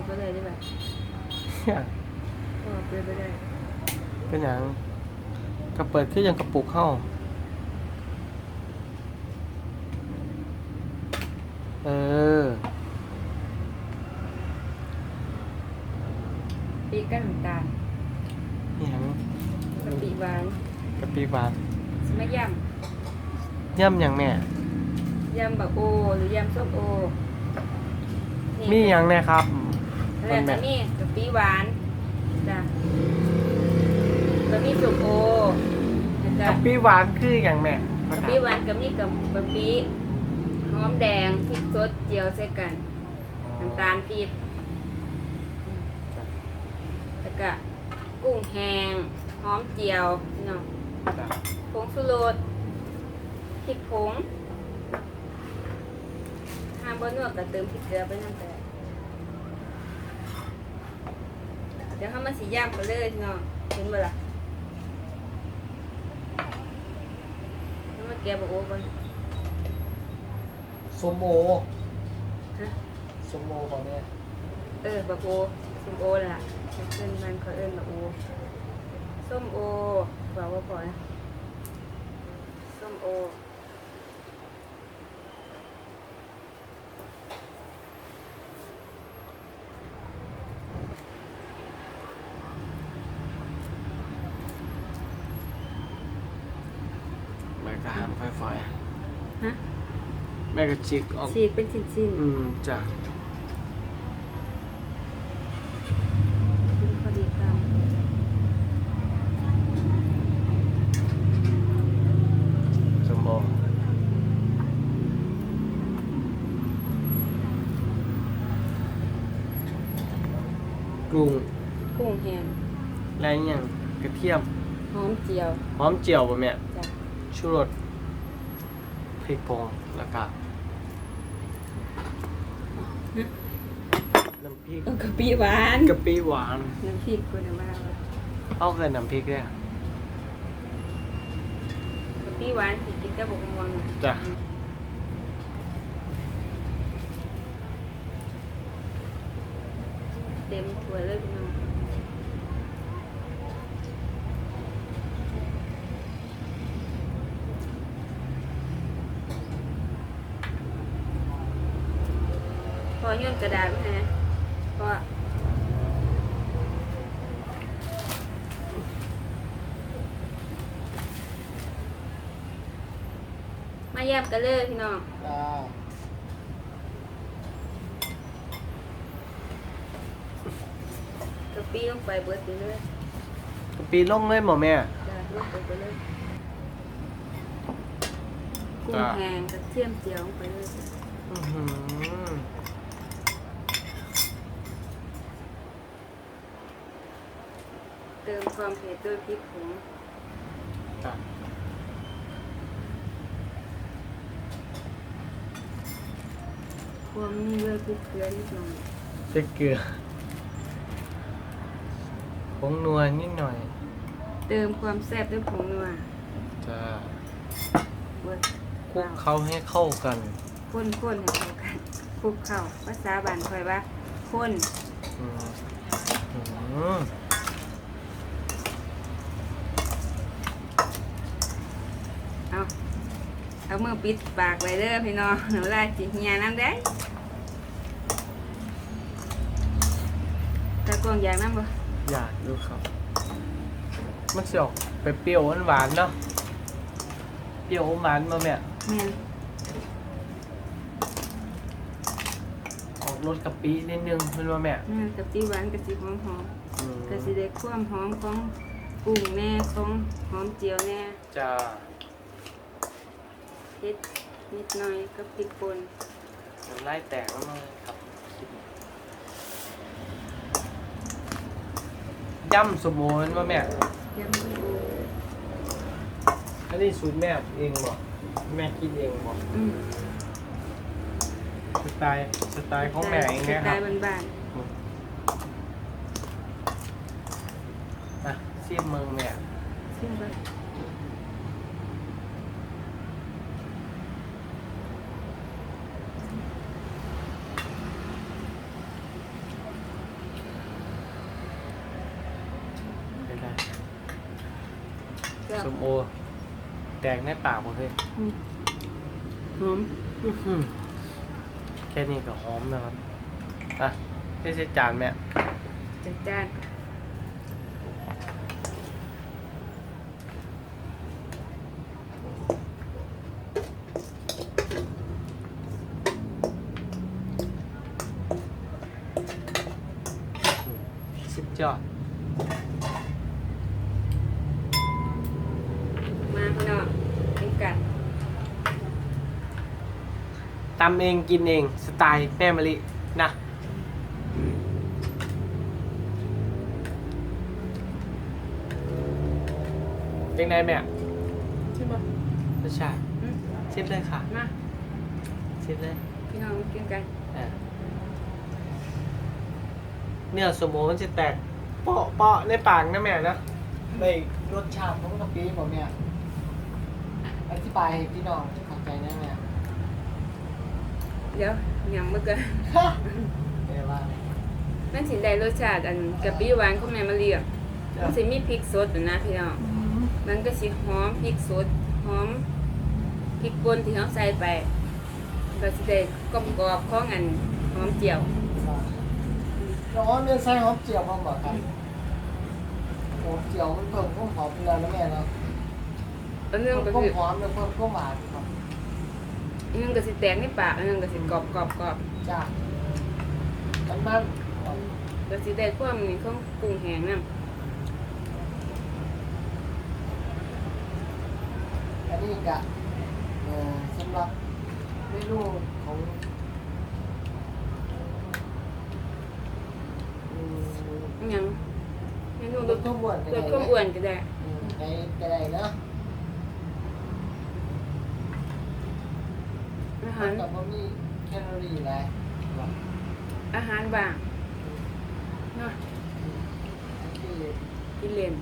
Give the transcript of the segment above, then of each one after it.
ดก็เลยได้แบบเนี่ยก็เปิดไปได้เป็นอย่างก็เปิดคือยังกระปุกเข้าเออปีกกับน้ำตาลนี่หยังกะปิหวานกะปิหวานสิมายย่ำหยังแม่ำยำบะโอหรือยำส้มโอมีหยังแน่ครับ แล้วก็นี่กะปิหวานจ้ะก็มีส้มโอแล้วก็กะปิหวานคืออย่างแม่กะปิหวานก็มีกับกะปิหอมแดงพริกสดเจียวใส่กันน้ำตาลปี๊บแล้วก็กุ้งแห้งหอมเจียวพี่น้องจ้ะผงสุรสพริกผงห้ามบนนวดก็เติมพริกเกลือไปน้ำแต่เดี๋ยวเขามาสีย่างกันเลยพี่น้องเห็นบ่ล่ะเขามาแกะบะโอ้ก่อนสมโอฮะสมโอก่อนเนี่ยเออบะโอส้มโอล่ะเอิ้นมันเขาเอิ้นบะโอส้มโอบอกว่าพอนะส้มโอ แม่ก็หามค่อย ฮะ ๆแม่ก็จิกออกฉีกเป็นชิ้นๆอืมจ้ะพอดีคำสมโอกุ้งกุ้งแห้งและอหย่างกระเทียมหอมเจียวหอมเจียวบ่แม่จ้ะชูรสพริกผงแล้วก็ น้ำพริกเอากะปิหวานกะปิหวาน น้ำพริกคนละมากเลยเอาเคยน้ำพริกด้วยกะปิหวานสิกินกับบกม่วงน่ะจ้ะเต็มถ้วยเลยพี่น้องพ อโย่นกระดาษไว้นะพอมาแยบกันเลยพี่น้องกะปิลงไปเบิดไปเลยกะปิลงเลยหมอแม่จ้ะลงไปไปเลยกุ้งจ้ะแห้งกระเทียมเจียวลงไปเลยอื้อหือ ติมความเผ็ดด้วยพริกผงจ้ะความนี่ด้วยพริกเกลือนิดหน่อยพริกเกลือผงนัวนิดหน่อย เติมความแซ่บด้วยผงนัวจะเบิดคลุกเขาให้เข้ากันข้นข้นๆให้เข้ากันคลุกเข้าภาษาบ้านคอยว่าข้นอืมอื้อหือ เอา เอามือปิดปากไว้เด้อพี่น้องหนูลายจิเฮียน้ำได้ตะกวงอย่างน้ำบ่อยากดูครับ มันจะออกไปเปรี้ยวหวานๆเนาะ เปรี้ยวหวานมาแม่แม่นออกรสกะปินิดนึงเป็นว่าแม่แม่นกะปิหวานกะปิหอมหอมอืมกะสิได้ความหอมของกุ้งแน่ของหอมเจียวแน่จะ เผ็ดนิดหน่อยกับพริกป่นมันไล่แตกแล้วเลยครับย่ำสมโนว่าแม่ยำดูอันนี้สูตรแม่เองบอกแม่คิดเองบอกอืมสไตล์สไตล์ของแม่เองนะสคไตรับล์บ้านอะเสียบเมืองแม่ๆชิมไปสมโอ แด งในปากหมดเลยหอมอื้อหือแค่นี้ก็หอมนะครับอะได้ใช้จานแม่จัดจ้าน สุดยอด มาพี่น้องเป็นกัน ตำเองกินเองสไตล์แม่มะลินะเป็นไงแม่ใช่ปะรสชาติอืมชิมเลยค่ะมาชิมเลยพี่น้องมากินกันอะเนื้อสมโมมันจะแตกเปาะเปาะในปากนะแม่นะในรสชาติของกะปิผมเนี่ย อธิบายให้พี่น้องเข้าใจได้ไหม เดี๋ยวยังเมื่อกี้แปลว่านั่นสิได้รสชาติอันกะปิหวานของแม่มะเรียมันสิมีพริกสดอยู่นะพี่น้องมันก็สิหอมพริกสดหอมพริกป่นที่เราใส่ไปก็สิได้กรอบกรอบๆของอันหอมเจียวเราว่าเนี่ยใส่หอมเจียวมาบอกกันหอมเจียวมันเพิ่มความหอมแล้วนะแม่เนาะอันนึเพิ่งมก็ความคือหอมแล้วเพิ่มความหวานครับ อันนึงก็สิแตกในปากอันนึงก็สิกรอบกรอบกรอบจ้ามันมันก็สิได้ความนี่ของกุ้งแห้งนำอันนี้กะเอ่อสำหรับเมนูของอืมอิหยังเมนูลลดดความอ้วนก็ลได้ดความอ้วนก็ได้ อืมได้ก็ได้เนาะ อาหามัรนกับว่ามีแคลอรี่หลายว่าอาหารบางเนาะที่กินเล่น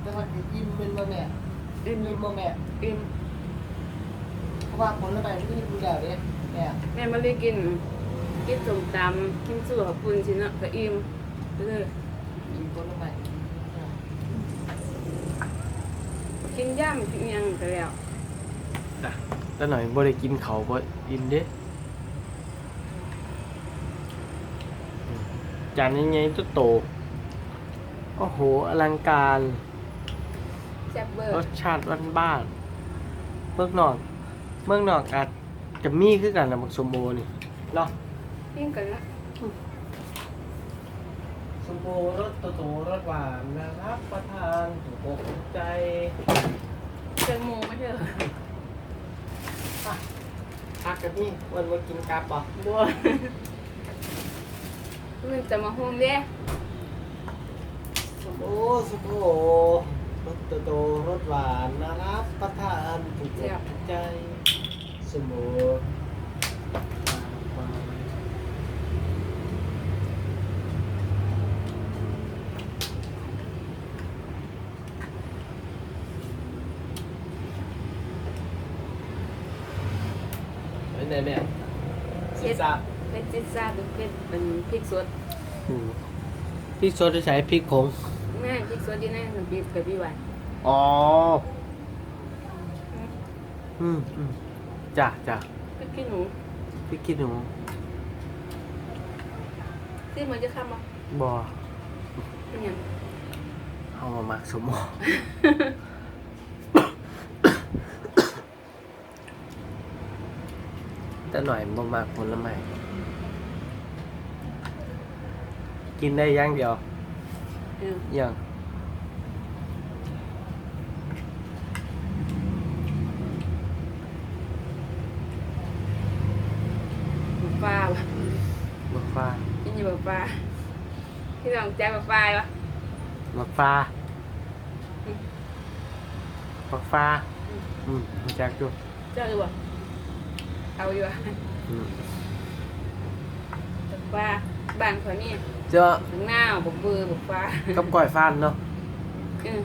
แต่ว่าคืออิ่มเป็นบ่แม่อิ่มอิ่มบ่แม่อิ่มเพราะว่าผลไม้ที่ดูแล้วเด้แม่แม่มาเลยกินกินส้มตำกินสู้กับปุ่นสิเนาะก็อิ่มไปเลย กินผลไม้ กิ นย่ำกินหยังก็แล้วจ้ะแล้วหน่อยบ่ได้กินเขาวบ่อิ่มเด้อืมจานใหญ่ๆตัวโตโอ้โห อลังการ แซ่บเบอร์รสชาติบ้านๆเมืองนอก เมืองนอกอาจจะมีคือกันนะบักสมโอนี่เนาะ กินกันละสมโอรสโตๆรสหวานนะครับประทานถูกอกถูกใจ แตงโมไม่ใช่เหรอ พั กกันนี่วันมากินกาปะบัวมันจะมาโฮมเด้สมโอสมโอรสโตๆรสหวานน่ารับประทานถูกอกถูกใจสมโอ ไงแม่เฮ็ดซ่าเป็นซิซ่าเป็นเผ็ดเป็นพริกสดอืมพริกสดจะใช้พริกผงแม่พริกสดที่นั่นเป็นพริกกะปิหวานอ๋อ อืมอืมจ้ะจ้ะพริกขี้หนูพริกขี้หนูที่มันจะเข้ามาบอเป็นหยัง เอามาหมักสมอ แต่หน่อยบ่มากผลไม้กินได้อย่างเดียวเอออย่างหมูปลาวะบักฟ้ากินอยู่หมูปลาพี่น้องแจ๊บหมูปลาวะบักฟ้าบักฟ้า อืมรู้จักอยู่เจ้าอยู่บ่ เอาอยู่อะอืมหมูปลาบ้านเขานี่เจ้าถึงหน้าบุกเบือบุกปลากับก้อยฟ้านเนาะเออ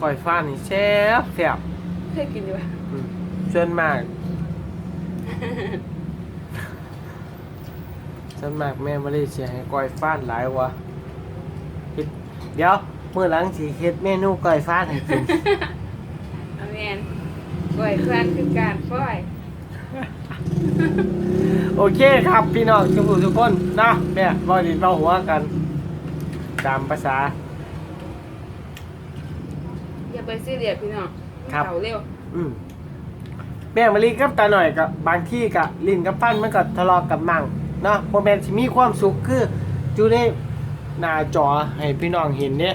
ก้อยฟ้านนี่แซ่บแซ่บเคยกินอยู่อะอืมส่วนมากส่วนมากแม่ไม่ได้เสียให้ก้อยฟ้านหลายกว่าอเฮ็ดเดี๋ยวมื้อหลังสิเฮ็ดเมนูก้อยฟ้าให้กินอาแมนปล่อยคลานคือการปล่อย โอเคครับพี่น้องทุกผู้ทุกคนนะแม่บ่ดินบ่หัวกัน ตามภาษา อย่าไปซีเรียสพี่น้องครับ เขาเร็วอืมแม่มะลิกับตาหน่อยกับบางที่กับลิ้นกับฟันมันก็ทะเลาะกับมั่งเนาะโมเมนต์ที่มีความสุขคืออยู่ในหน้าจอให้พี่น้องเห็นเนี่ย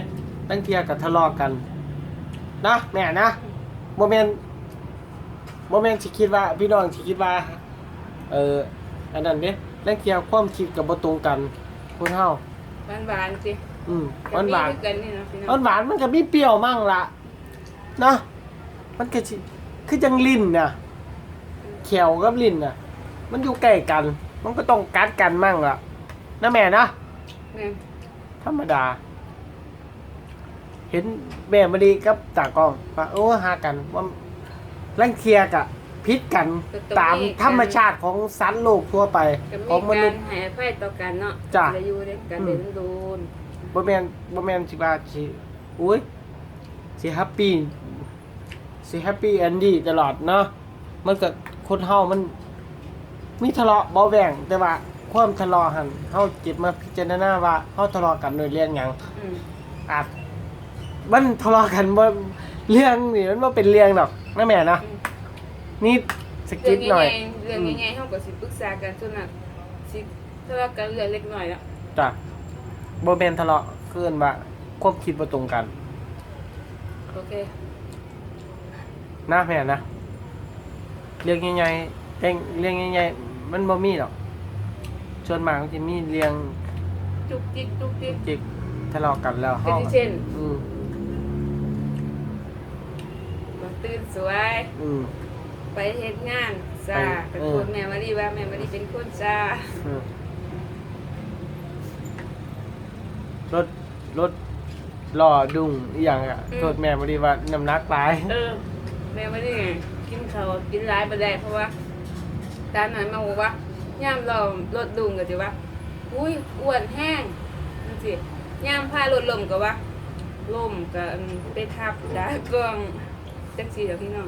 ตั้งเทียกับทะเลาะกันนะแม่นะโมเมนต์โมเมนต์ที่คิดว่าพี่น้องที่คิดว่า เอออันนั้นเนี่ยตั้งเทียความคิดกับบ่ตรงกันคุณเฮาหวานหวานๆสิอืมหวานหวานก็มีคือกันนี่นะพี่น้หอวางนหวานมันก็มีเปรี้ยวมั่งละเนาะมันก็สิคือจังลิ้นน่ะเขียวกับลิ้นน่ะมันอยู่ใกล้กัน มันก็ต้องกัดกันมั่งละนะแม่นะแม่นธรรมดา เห็นแม่มาดีกับตากล้องว่าโอ้หากันว่าลังเทียกะ พิษกันตามธรรมชาติของสัตว์โลกทั่วไปก็ของมมีนุกาษรย์ ให้อภัยต่อกันเนาะจ้ะ จะอยู่ด้วยกันอืมเด่นโดนบ่แม่นบ่แม่นสิว่าสิอุ้ยสิแฮปปี้สิแฮปปี้แอนดี้ตลอดเนาะมันก็คนเฮามัน มีทะเลาะเบาแหว่งแต่ว่าความทะเลาะหันเฮาเก็บมาพิจารณาว่าเฮาทะเลาะกันด้วยเรื่องหยัง อืมอาจมันทะเลาะกันบ่เรื่องนี่มันบ่เป็นเรื่องดอกนะแม่นะอืม นี่สเรื่กิองปหน่อยใหญ่ๆเรื่องใหญ่ๆเฮาก็สิปรึกษากันส่วนนั้นสิทะเลาะกันเรื่องเล็กน้อยแล้วจ้ะบ่แม่นทะเลาะเกินว่าความคิดบ่ตรงกันโอเคนะแม่นะเรื่องใหญ่ๆเรื่องเรื่องใหญ่ๆมันบ่มีหรอกส่วนมากมันจะมีเรื่องจุกจิกจุกจิกจิกทะเลาะกันแล้วเป็นเฮาที่เช่นอืมมาตื่นสวย อืม ไปเฮ็ดงานซาไปเป็นเออ คนแม่มารีว่าแม่มารีเป็นคนซาอืมรถรถล่อดุ้งอหย่างอะโทษแม่บ่ดีว่าน้ำหนักหลาย เออแม่มารีกินข้าวกินหลายบ่ได้เพราะว่าตาหน่อยมาบอกว่าย่ามเราลดดุงก็สิว่า อุ้ยอ้วนแห้งจังซี่ย่ามพารถลมก็ว่าล่มก็อืมไปทับดากล้องจังซี่เด้อพี่น้อง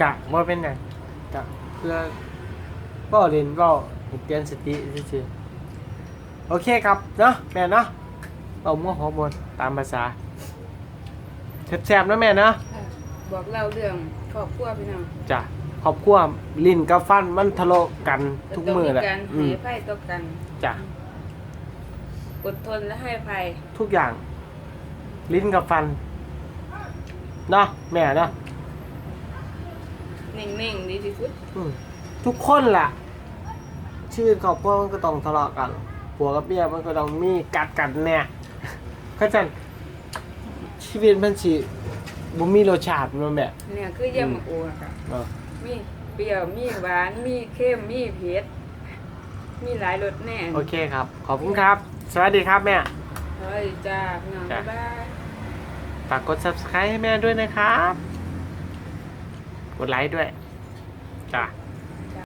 กะว่าเป็นไงกะเพื่อก็เรียนก็ให้เตือนสติซื่อๆโอเคครับเนาะแม่เนาะเอามั่วหัวบนตามภาษาแซ่บๆนะแม่เนาะค่ะบอกเล่าเรื่องครอบครัวพี่น้องจ้ะขอบคุณลิ้นกับฟันมันทะเลาะกันทุกมือแหละการอืให้มอภัยต่อกันจ้ะอดทนและให้อภัยทุกอย่าง ลิ้นกับฟันเนาะแม่เนาะ นิ่งๆดีที่สุดอืมทุกคนแหละชีวิตครอบครัวมันก็ต้องทะเลาะกันผัวกับเมียมันก็ต้องมีกัดกันแน่เข้าใจชีวิตมันสิบ่มีรสชาติมันแบบ เนี่ยคือเยี่ยมหมกโอค่ะเออ มีเปรี้ยวมีหวานมีเค็มมีเผ็ดมีหลายรสแน่โอเคครับ ขอบคุณครับ สวัสดีครับแม่ เฮ้ยจ้าพี่น้องจ้ะ บ๊ายบาย ฝากกด subscribe ให้แม่ด้วยนะครับ กดไลค์ด้วยจ้ะ